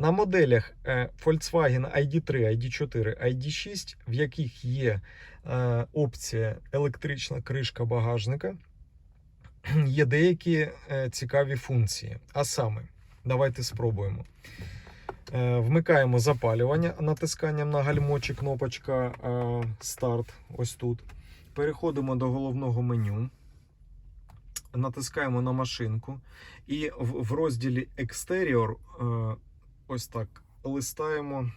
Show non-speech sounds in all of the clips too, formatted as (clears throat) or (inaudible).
На моделях е, Volkswagen ID3, ID4, ID6, в яких є е, опція електрична кришка багажника, (clears throat) є деякі е, цікаві функції. А саме, давайте спробуємо. Вмикаємо запалювання натисканням на гальмо чи кнопочка старт. Ось тут. Переходимо до головного меню. Натискаємо на машинку. І в, розділі Exterior ось так листаємо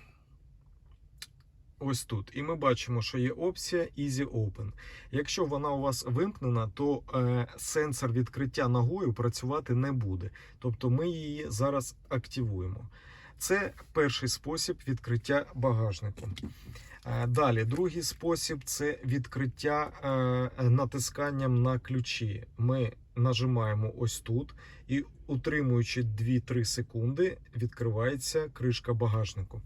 ось тут. І ми бачимо, що є опція Easy Open. Якщо вона у вас вимкнена, то е, сенсор відкриття ногою працювати не буде. Тобто ми її зараз активуємо. Це перший спосіб відкриття багажнику. Е, Далі, другий спосіб це відкриття е, натисканням на ключі. Ми нажимаємо ось тут і, утримуючи 2-3 секунди, відкривається кришка багажнику.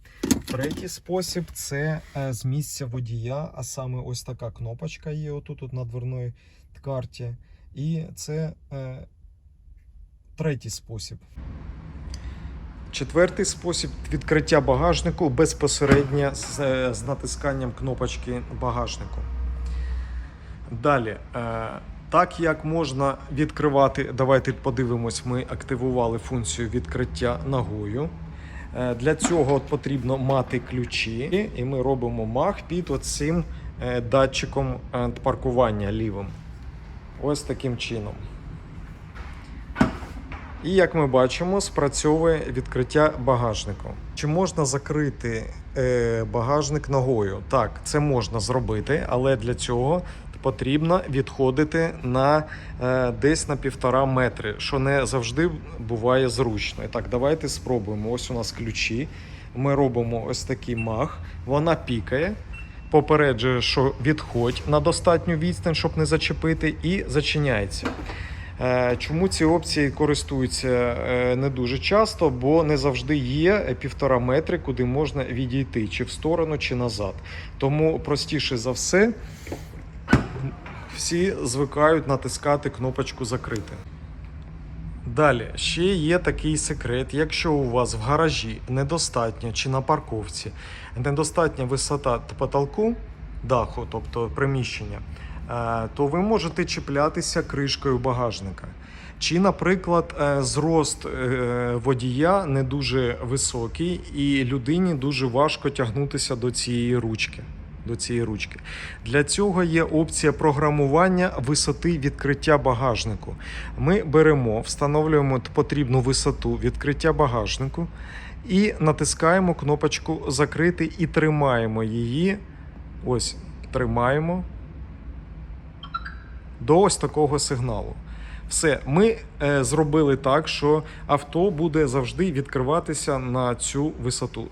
Третій спосіб це е, з місця водія, а саме ось така кнопочка є отут от на дверної карті. І це е, третій спосіб. Четвертий спосіб відкриття багажнику безпосередньо з, е, з натисканням кнопочки багажнику. Далі, е, так як можна відкривати, давайте подивимось, ми активували функцію відкриття ногою. Е, Для цього от потрібно мати ключі, і ми робимо мах під оцим е, датчиком е, паркування лівим. Ось таким чином. І як ми бачимо, спрацьовує відкриття багажнику. Чи можна закрити багажник ногою? Так, це можна зробити, але для цього потрібно відходити на е, десь на півтора метри, що не завжди буває зручно. І так, давайте спробуємо. Ось у нас ключі. Ми робимо ось такий мах, вона пікає. Попереджує, що відходь на достатню відстань, щоб не зачепити, і зачиняється. Е, Чому ці опції користуються е, не дуже часто, бо не завжди є півтора метри, куди можна відійти, чи в сторону, чи назад. Тому простіше за все, всі звикають натискати кнопочку закрити. Далі ще є такий секрет. Якщо у вас в гаражі недостатньо чи на парковці недостатня висота потолку даху, тобто приміщення, е, то ви можете чіплятися кришкою багажника. Чи, наприклад, е, зрост е, водія не дуже високий, і людині дуже важко тягнутися до цієї ручки. До цієї ручки. Для цього є опція програмування висоти відкриття багажнику. Ми беремо, встановлюємо потрібну висоту відкриття багажнику і натискаємо кнопочку закрити і тримаємо її. Ось, тримаємо до ось такого сигналу. Все, ми е, зробили так, що авто буде завжди відкриватися на цю висоту.